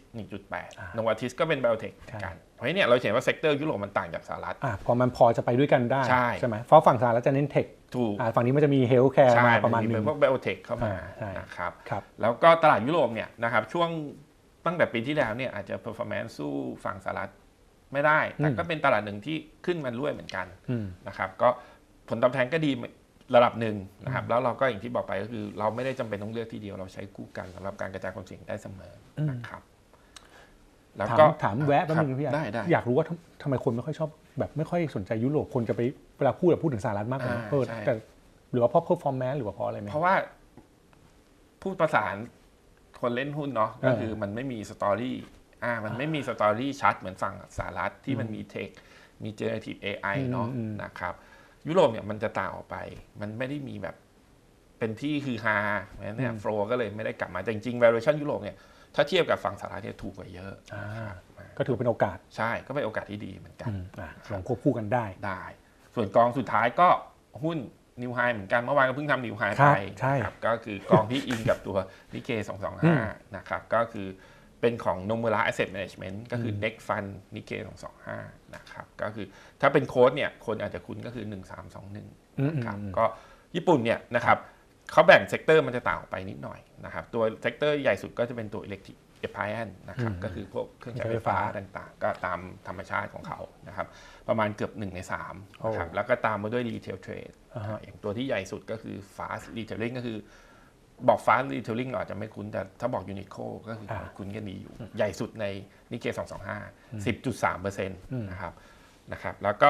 Speaker 1: 1.8 Novartis ก็เป็นไบโอเทค
Speaker 2: ใช่
Speaker 1: กันเพราะฉะนั้นเนี่ยเราเห็นว่าเซกเตอร์ยุโรปมันต่างจากสหรัฐ
Speaker 2: อะพอมันพอจะไปด้วยกันได้
Speaker 1: ใช่
Speaker 2: ไหมเพราะฝั่งสหรัฐจะเน้นเทค
Speaker 1: ถูก
Speaker 2: อะฝั่งนี้มันจะมีเฮลท์แคร์
Speaker 1: ใช่
Speaker 2: มาประมาณ
Speaker 1: น
Speaker 2: หนึ
Speaker 1: เป็
Speaker 2: ง
Speaker 1: นพวกไบโอเทคเข้ามา
Speaker 2: อ่าใช่
Speaker 1: นะครับ
Speaker 2: ครับ
Speaker 1: แล้วก็ตลาดยุโรปเนี่ยนะครับช่วงตั้งแต่ปีที่แล้วเนี่ยอาจจะ performance สู้ฝั่งสหรัฐไม่ได้ แต่
Speaker 2: อืม
Speaker 1: ก็เป็นตลาดหนึ่งที่ขึ้นมาด้วยเหมือนกัน
Speaker 2: อืม
Speaker 1: นะครับก็ผลตอบแทนก็ดี ระดับหนึ่งนะครับแล้วเราก็อย่างที่บอกไปก็คือ เราไม่ได้จำเป็นต้องเลือกที่เดียวเราใช้คู่กันสำหรับการกระจายความเสี่ยงได้เสมออ
Speaker 2: ม
Speaker 1: นะครับแล้ว
Speaker 2: ถาม
Speaker 1: ก็
Speaker 2: ถามแวะแป๊บนึง
Speaker 1: ครับ
Speaker 2: พี่
Speaker 1: ได้ได้
Speaker 2: อยากรู้ว่าทำทำไมคนไม่ค่อยชอบ แบบไม่ค่อยสนใจยุโรปคนจะไปเวลาพูดแบบพูดถึงสหรัฐมากกว่านะ
Speaker 1: อ่า
Speaker 2: เออ
Speaker 1: ใช่
Speaker 2: แต่หรือว่าเพราะ performance หรือว่าเพราะอะไรไหม
Speaker 1: เพราะว่าพูดประสานคนเล่นหุ้นเนาะ
Speaker 2: เออ
Speaker 1: ก็คือมันไม่มีสตอรี่อ่ามันไม่มีสตอรี่ชัดเหมือนฝั่งสหรัฐที่มันมีเทคมี generative AI เนาะ
Speaker 2: อืมอืม
Speaker 1: นะครับ ยุโรปเนี่ยมันจะต่างออกไป มันไม่ได้มีแบบเป็นที่คือฮาเพราะฉะนั้นเนี่ย
Speaker 2: อืม
Speaker 1: โฟลก็เลยไม่ได้กลับมาแต่จริงๆ valuation ยุโรปเนี่ยถ้าเทียบกับฝั่งสหรัฐเนี่ยถูกกว่าเยอะ
Speaker 2: อ่า
Speaker 1: นะครับ
Speaker 2: ก็ถือเป็นโอกาส
Speaker 1: ใช่ก็เป็นโอกาสที่ดีเหมือนกัน
Speaker 2: อืมอะลองควบคู่กันได้
Speaker 1: ได้ ส่วนกองสุดท้ายก็หุ้นนิวไฮเหมือนกันเมื่อวานก็เพิ่งทำนิวไฮ
Speaker 2: ครั
Speaker 1: ไป
Speaker 2: บใช่
Speaker 1: นะครับก็คือกองที่อิงกับตัวนิเค
Speaker 2: อืม
Speaker 1: 225นะครับก็คือ เป็นของ Nomura Asset Management ก็คือ Next Fund นิเค225 นะครับ ก็คือถ้าเป็นโค้ดเนี่ยคนอาจจะคุ้นก็คือ 1321
Speaker 2: อืม
Speaker 1: นะครับ
Speaker 2: อืม
Speaker 1: ก็ญี่ปุ่นเนี่ยนะครับเขาแบ่งเซกเตอร์มันจะต่างออกไปนิดหน่อยนะครับตัวเซกเตอร์ใหญ่สุดก็จะเป็นตัว Electric Appliance นะครับก็คือพวกเครื่องใช้ไฟฟ้าต่างๆ ก็ตามธรรมชาติของเขานะครับประมาณเกือบ 1 ใน3นะครับแล้วก็ตามมาด้วย Retail Trade
Speaker 2: อ่าฮะ
Speaker 1: อย่างตัวที่ใหญ่สุดก็คือ Fast Retailing ก็คือ บอก Fast Retailing เราอาจจะไม่คุ้น แต่ถ้าบอก Uniqlo ก็คืออาคุ้นกันดีอยู่ ใหญ่สุดในนิเก225 10.3%นะครับนะครับ แล้วก็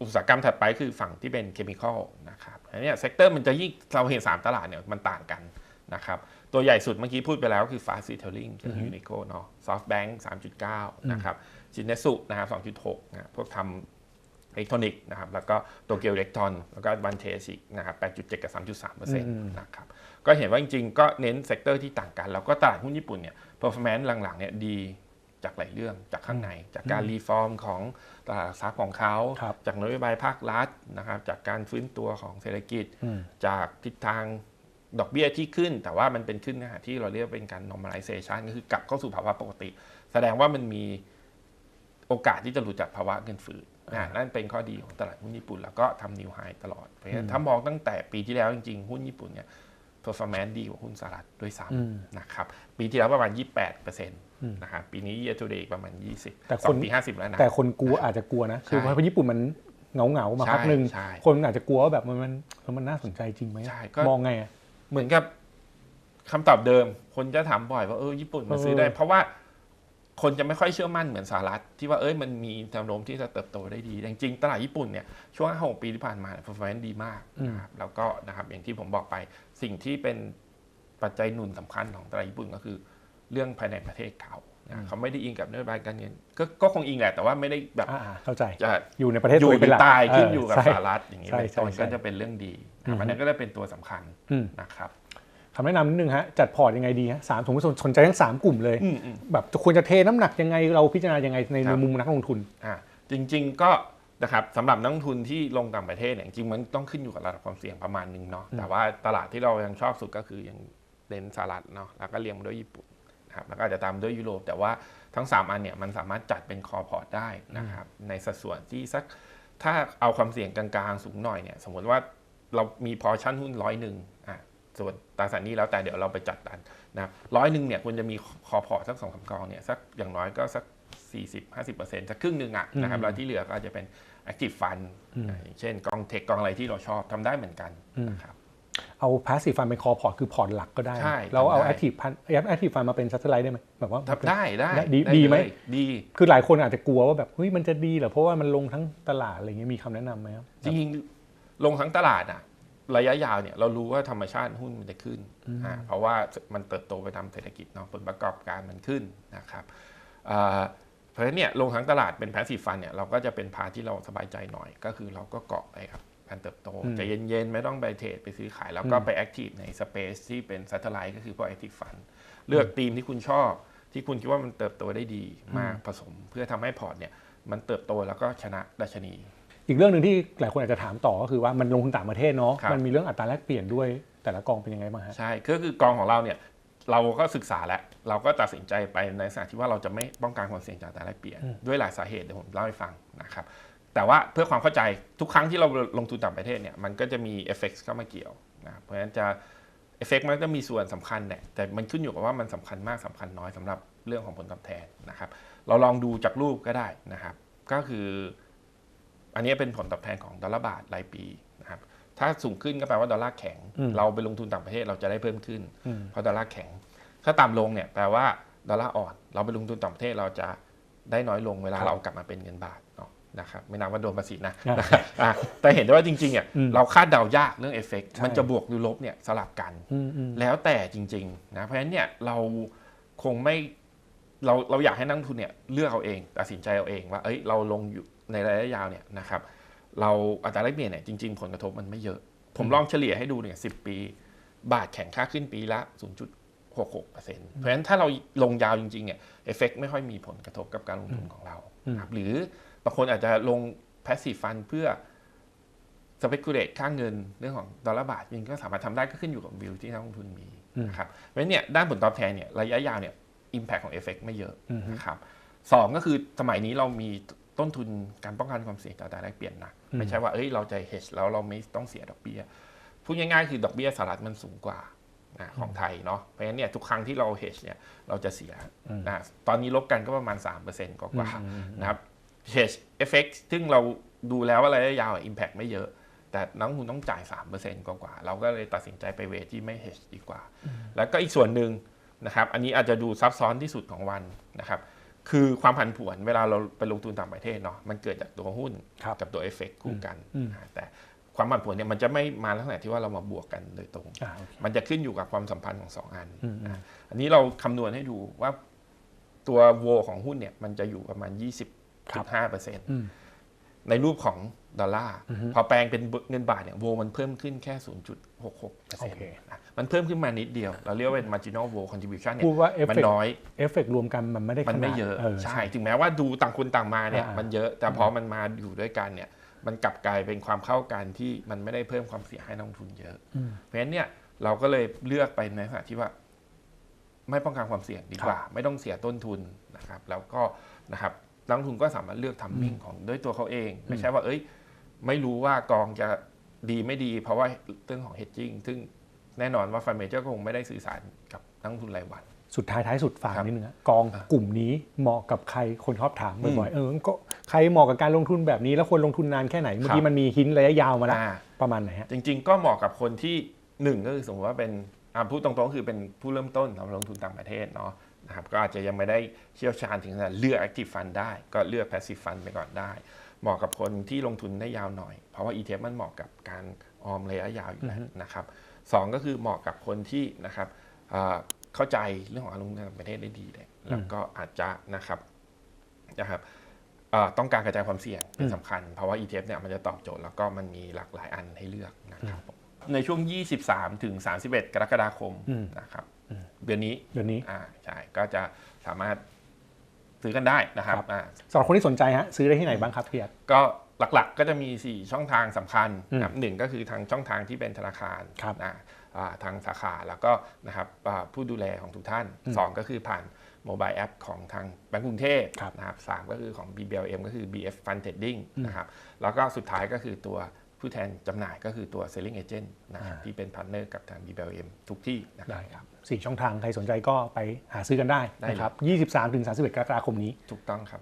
Speaker 1: อุตสาหกรรมถัดไปคือฝั่งที่เป็นเคมีคอลนะครับอันเนี้เซกเตอร์มันจะยิ่งเราเห็น 3 ตลาดเนี่ยมันต่างกันนะครับ ตัวใหญ่สุดเมื่อกี้พูดไปแล้วคือ Fast Retailing คือ Uniqlo เนาะ SoftBank 3.9 นะครับชินเนสุนะครับ2.6นะพวกทำอิเล็กทรอนิกส์นะครับ แล้วก็โตเกียวอิเล็กทรอน แล้วก็วันเทสิกนะครับ8.7 กับ 3.3%นะครับ ก็เห็นว่าจริงๆ ก็เน้นเซกเตอร์ที่ต่างกัน แล้วก็ตลาดหุ้นญี่ปุ่นเนี่ย performance หลังๆเนี่ยดีจากหลายเรื่องจากข้างใน จากการรีฟอร์มของตลาดหลักทรัพย์ของเขา
Speaker 2: ครับ
Speaker 1: จากนโยบายภาครัฐนะครับ จากการฟื้นตัวของเศรษฐกิจ
Speaker 2: อืม
Speaker 1: จากทิศทางดอกเบี้ยที่ขึ้น แต่ว่ามันเป็นขึ้นนะฮะที่เราเรียกว่าเป็นการ normalization ก็คือกลับเข้าสู่ภาวะปกติ แสดงว่ามันมีโอกาสที่จะหลุดจากภาวะเงินฝืดนะนั่นเป็นข้อดีของตลาดหุ้นญี่ปุ่น แล้วก็ทำนิวไฮตลอด เพราะฉะนั้นถ้ามองตั้งแต่ปีที่แล้วจริงๆ หุ้นญี่ปุ่นเนี่ย performance ดีกว่าหุ้นสหรัฐด้วยซ้
Speaker 2: อืมำ
Speaker 1: นะครับ ปีที่แล้วประมาณ 28%นะครับปีนี้ year to date ประมาณ 20
Speaker 2: แต่
Speaker 1: ส
Speaker 2: ค
Speaker 1: อนงปี 50 แล้วนะ
Speaker 2: แต่คนกลัวอาจจะกลัวนะ คือ
Speaker 1: ใช่
Speaker 2: เพราะญี่ปุ่นมันเหงาเหงาๆมา
Speaker 1: ใช่
Speaker 2: พักหนึ่ง
Speaker 1: ใช่
Speaker 2: คนอาจจะกลัวว่าแบบมันมันมันน่าสนใจจริงไหม
Speaker 1: ใช่ก็
Speaker 2: มองไงอะ
Speaker 1: เหมือนกับคำตอบเดิม คนจะถามบ่อยว่าเออญี่ปุ่นมัน
Speaker 2: เออ
Speaker 1: ซื้อได้ เพราะว่า คนจะไม่ค่อยเชื่อมั่นเหมือนสหรัฐที่ว่าเอ้ยมันมีแนวโน้มที่จะเติบโตได้ดีแต่จริงๆตลาดญี่ปุ่นเนี่ยช่วงห้าหกปีที่ผ่านมาเนี่ย performance ดีมากนะครับแล้วก็นะครับอย่างที่ผมบอกไปสิ่งที่เป็นปัจจัยหนุนสำคัญของตลาดญี่ปุ่นก็คือ เรื่องภายในประเทศเขานะเขาไม่ได้อิงกับนโยบายการเงินก็ก็คงอิงแหละแต่ว่าไม่ได้แบบ
Speaker 2: อ่าๆเข้าใจ
Speaker 1: จะ
Speaker 2: อยู่ในประเทศ
Speaker 1: อยู่
Speaker 2: ตัวเอง
Speaker 1: ห
Speaker 2: เป็
Speaker 1: รื
Speaker 2: น
Speaker 1: อ
Speaker 2: หลัก
Speaker 1: ตายขึ้นอยู่กับ
Speaker 2: ใช่
Speaker 1: สหรัฐอย่างนี้
Speaker 2: ใช่
Speaker 1: เป็นต้น
Speaker 2: ใช่
Speaker 1: ก็จะเป็นเรื่องดีนะครับอันนั้นก็จะเป็นตัวสำคัญ
Speaker 2: อืม
Speaker 1: นะครับ
Speaker 2: คำแนะนำนิดนึงฮะจัดพอร์ตยังไงดีฮะสามสมมติสนใจทั้งสามกลุ่มเลย
Speaker 1: อืมอืม
Speaker 2: แบบจะควรจะเทน้ำหนักยังไงเราพิจารณายังไงใน
Speaker 1: ครั
Speaker 2: ใน
Speaker 1: บ
Speaker 2: มุมนักลงทุน
Speaker 1: อ่าจริง ๆก็นะครับสำหรับนักลงทุนที่ลงต่างประเทศเนี่ยจริงๆมันต้องขึ้นอยู่กับระดับความเสี่ยงประมาณหนึงเนาะแต่ว่าตลาดที่เรายังชอบสุดก็คือยังเน้นสหรัฐเนาะแล้วก็เรียงมาด้วยญี่ปุ่นนะครับแล้วก็อาจจะตามด้วยยุโรป แต่ว่าทั้ง 3 อันเนี่ยมันสามารถจัดเป็นคอพอร์ตได้นะครับในสัดส่วนที่สักถ้าเอาความเสี่ยงกลางๆสูงหน่อยเนี่ยสมมติว่าเรามีพอชั่นหุ้นร้อยหนึ่งอะ ส่วนตราสารหนี้แล้วแต่เดี๋ยวเราไปจัดกันนะครับร้อยหนึ่งเนี่ยควรจะมีคอพอร์ตสักสองสามกองเนี่ยสักอย่างน้อยก็สัก 40-50%สักครึ่งหนึ่งอะนะครับแล้วที่เหลือก็อาจจะเป็น active fund อะอย่างเช่นกองเทคกองอะไรที่เราชอบทำได้เหมือนกันนะครับ
Speaker 2: เอาพาสซีฟฟันเป็นคอพอร์ตคือพอร์ตหลักก็ได้
Speaker 1: ใช่
Speaker 2: แล้วเอา
Speaker 1: ทำได้
Speaker 2: แอคทีฟพันแอคทีฟฟันมาเป็นซัตเทอร์ไลท์ได้ไหมแบบว่า
Speaker 1: ทำได้ได้
Speaker 2: ดี
Speaker 1: ได้
Speaker 2: ดีไหม
Speaker 1: เลยดี
Speaker 2: คือหลายคนอาจจะกลัวว่าแบบเฮ้ยมันจะดีเหรอเพราะว่ามันลงทั้งตลาดอะไรเงี้ยมีคำแนะนำไหมครับ
Speaker 1: จริงๆลงทั้งตลาดอะ ระยะยาวเนี่ยเรารู้ว่าธรรมชาติหุ้นมันจะขึ้นอ่าเพราะว่ามันเติบโตไปตามเศรษฐกิจเนาะผลประกอบการมันขึ้นนะครับอ่าเพราะฉะนั้นเนี่ยลงทั้งตลาดเป็นแพสซีฟฟันเนี่ยเราก็จะเป็นพาที่เราสบายใจหน่อย ก็คือเราก็เกาะไปครับการเติบโตใจะเย็นๆ ไม่ต้องไปเทรดไปซื้อขาย แล้วก็ไปแอคทีฟในสเปซที่เป็น s ซ t เท l ไลท์ก็คือพวกแอคทีฟฟันเลือกธีมที่คุณชอบ ที่คุณคิดว่ามันเติบโตได้ดีมากผสมเพื่อทำให้พอร์ตเนี่ยมันเติบโตแล้วก็ชนะดัชนี
Speaker 2: อีกเรื่องหนึ่งที่หลายคนอาจจะถามต่อก็คือว่ามันลงทุนต่างประเทศเนาะ
Speaker 1: ครับ
Speaker 2: มันมีเรื่องอัตราแลกเปลี่ยนด้วยแต่ละกองเป็นยังไงบ้างฮะ
Speaker 1: ใช่ก็คือกองของเราเนี่ยเราก็ศึกษาแล้ว เราก็ตัดสินใจไปในสถานที่ว่าเราจะไม่ป้องกันความเสี่ยงจากอัตราแลกเปลี่ยนด้วยหลายสาเหตุเดี๋ยวผมเล่าให้ฟังนะครับแต่ว่าเพื่อความเข้าใจทุกครั้งที่เราลงทุนต่างประเทศเนี่ยมันก็จะมีเอฟเฟกต์เข้ามาเกี่ยวนะครับเพราะฉะนั้นจะเอฟเฟกต์มันก็มีส่วนสำคัญแหละแต่มันขึ้นอยู่กับว่ามันสำคัญมากสำคัญน้อยสำหรับเรื่องของผลตอบแทนนะครับ เราลองดูจากรูปก็ได้นะครับ ก็คือ อันนี้เป็นผลตอบแทนของดอลลาร์บาทรายปีนะครับถ้าสูงขึ้นก็แปลว่าดอลลาร์แข็ง เราไปลงทุนต่างประเทศเราจะได้เพิ่มขึ้น เพราะดอลลาร์แข็ง ถ้าต่ำลงเนี่ยแปลว่าดอลลาร์อ่อน เราไปลงทุนต่างประเทศเราจะได้น้อยลงเวลา
Speaker 2: ครับ
Speaker 1: เรากลับมาเป็นเงินบาทเนาะนะครับไม่นับว่าโดนภาษีนะ
Speaker 2: อ่า
Speaker 1: อะแต่เห็นได้ว่าจริงๆอะ
Speaker 2: อืม
Speaker 1: เราคาดเดายากเรื่องเอฟเฟกต์
Speaker 2: ใช่
Speaker 1: มันจะบวกหรือลบเนี่ยสลับกัน
Speaker 2: อืมอืม
Speaker 1: แล้วแต่จริงๆนะเพราะฉะนั้นเนี่ยเราคงไม่เราเราอยากให้นักลงทุนเนี่ยเลือกเอาเองตัดสินใจเอาเองว่าเอ้ยเราลงอยู่ ในระยะยาวเนี่ยนะครับเราอัตราแลกเปลี่ยนเนี่ยจริง ๆ ผลกระทบมันไม่เยอะ ผมลองเฉลี่ยให้ดูเนี่ยสิปี บาทแข็งค่าขึ้นปีละ 0.66%เพราะฉะนั้นถ้าเราลงยาวจริงๆเนี่ยเอฟเฟกไม่ค่อยมีผลกระทบกับการลงทุนของเราครับหรือบางคนอาจจะลง passive fund เพื่อ speculate ค่าเงินเรื่องของดอลลาร์บาทจริงก็สามารถทำได้ก็ขึ้นอยู่กับวิวที่นักลงทุนมีนะครับเพราะฉะนั้นเนี่ยด้านผลตอบแทนเนี่ยระยะยาวเนี่ย impact ของ effect ไม่เยอะนะครับสองก็คือสมัยนี้เรามี ต้นทุนการป้องกันความเสี่ยงจากอัตราแลกเปลี่ยนหนะไม่ใช่ว่าเอ้ยเราจะ hedge แล้วเราไม่ต้องเสียดอกเบี้ยพูดง่ายๆคือดอกเบี้ยสหรัฐมันสูงกว่านะของไทยเนาะเพราะฉะนั้นเนี่ยทุกครั้งที่เรา hedge เนี่ยเราจะเสียนะตอนนี้ลบกันก็ประมาณ 3%กว่าๆนะครับ hedge effect ซึ่งเราดูแล้วว่าระยะยาวอะ impact ไม่เยอะ แต่นักลงทุนต้องจ่าย 3%กว่าๆเราก็เลยตัดสินใจไปเวทที่ไม่ hedge ดีกว่า แล้วก็อีกส่วนหนึ่งนะครับ อันนี้อาจจะดูซับซ้อนที่สุดของวันนะครับ คือความผันผวนเวลาเราไปลงทุนต่างประเทศเนาะมันเกิดจากตัวหุ้น
Speaker 2: ครับ
Speaker 1: กับตัวเอฟเฟกคู่กันนะแต่ความผันผวนเนี่ยมันจะไม่มาลักษณะที่ว่าเรามาบวกกันโดยตรง
Speaker 2: อ่าโอเค
Speaker 1: มันจะขึ้นอยู่กับความสัมพันธ์ของสองอันนะอันนี้เราคำนวณให้ดูว่าตัวโวของหุ้นเนี่ยมันจะอยู่ประมาณ 20.5เปอร์เซ็นต์ ในรูปของดอลลาร์พอแปลงเป็นเงินบาทเนี่ยโวมันเพิ่มขึ้นแค่ 0.66เปอร์
Speaker 2: โอ
Speaker 1: เซ็นต์
Speaker 2: เค
Speaker 1: มันเพิ่มขึ้นมานิดเดียว เราเรียกว่าเป็น marginal vol contribution เนี่ย
Speaker 2: พูดว่า
Speaker 1: มัน
Speaker 2: effect
Speaker 1: น้อย
Speaker 2: เอฟเฟกรวมกันมันไม่ได้
Speaker 1: มันไม่
Speaker 2: ขนาด
Speaker 1: เยอะ
Speaker 2: เออ
Speaker 1: ใช่ถึงแม้ว่าดูต่างคนต่างมาเนี่ย
Speaker 2: อ่ามั
Speaker 1: มันเยอะแต่พอมันมาอยู่ด้วยกันเนี่ยมันกลับกลายเป็นความเข้ากันที่มันไม่ได้เพิ่มความเสี่ยงให้นักลงทุนเยอะ เพราะฉะนั้นเนี่ยเราก็เลยเลือกไปในขณะที่ว่า ไม่ป้องกันความเสี่ยงดีกว่า ไม่ต้องเสียต้นทุนนะครับ แล้วก็นะครับ นักลงทุนก็สามารถเลือกทำมิ่งของด้วยตัวเขาเอง ไม่ใช่ว่าเอ้ย ไม่รู้ว่ากองจะดีไม่ดี เพราะว่าเรื่องของ hedging ซึ่งแน่นอนว่าฟันเมเจอร์ก็คงไม่ได้สื่อสารกับนักลงทุนรายวัน
Speaker 2: สุดท้ายท้ายสุดฝาก
Speaker 1: ครับ
Speaker 2: นิดนึงอะกองกลุ่มนี้เหมาะกับใครคนชอบถามบ่อยๆเออก็ใครเหมาะกับการลงทุนแบบนี้แล้วควรลงทุนนานแค่ไหนเมื่อกี้มันมีหินระยะยาวมาแล้ว
Speaker 1: อ่า
Speaker 2: ประมาณไหนฮะ
Speaker 1: จริง ๆ ก็เหมาะกับคนที่หนึ่งก็คือสมมติว่าเป็นอ่าพูดตรงๆก็คือเป็นผู้เริ่มต้นทำลงทุนต่างประเทศเนาะ นะครับก็อาจจะยังไม่ได้เชี่ยวชาญถึงขนาดเลือก active fund ได้ ก็เลือก passive fund ไปก่อนได้ เหมาะกับคนที่ลงทุนได้ยาวหน่อย เพราะว่า ETF มันเหมาะกับการออมระยะยาวอยู่แล้วนะครับสองก็คือเหมาะกับคนที่นะครับอ่าเข้าใจเรื่องของการลงทุนต่างประเทศได้ดีเลยแล้วก็อาจจะนะครับนะครับเอ่อต้องการกระจายความเสี่ยงเป็นสำคัญ เพราะว่า ETF เนี่ยมันจะตอบโจทย์แล้วก็มันมีหลากหลายอันให้เลือกนะครับผมในช่วง 23 ถึง 31 กรกฎาคมนะครับ เดือนนี้
Speaker 2: เดี๋ยวนี้
Speaker 1: อ่าใช่ก็จะสามารถซื้อกันได้นะครับ
Speaker 2: ครับ
Speaker 1: อ่า
Speaker 2: สำหรับคนที่สนใจฮะซื้อได้ที่ไหนบ้างครับพี่อัด
Speaker 1: ก็หลักๆก็จะมี 4 ช่องทางสำคัญ
Speaker 2: อืม
Speaker 1: นะครับหนึ่งก็คือทางช่องทางที่เป็นธนาคาร
Speaker 2: ครับ
Speaker 1: นะอ่าทางสาขาแล้วก็นะครับอ่าผู้ดูแลของทุกท่านสองก็คือผ่านโมบายแอปของทางแบงก์กรุงเทพ
Speaker 2: ครับ
Speaker 1: นะครับสามก็คือของ BBLM ก็คือ BF Fund Trading นะครับแล้วก็สุดท้ายก็คือตัวผู้แทนจำหน่ายก็คือตัว Selling Agent นะครับที่เป็นพาร์ทเนอร์กับทาง BBLM ทุกที่นะครับ
Speaker 2: สี่ช่องทาง ใครสนใจก็ไปหาซื้อกันได้นะครับ 23-31 กรกฎาคมนี้
Speaker 1: ถูกต้องครับ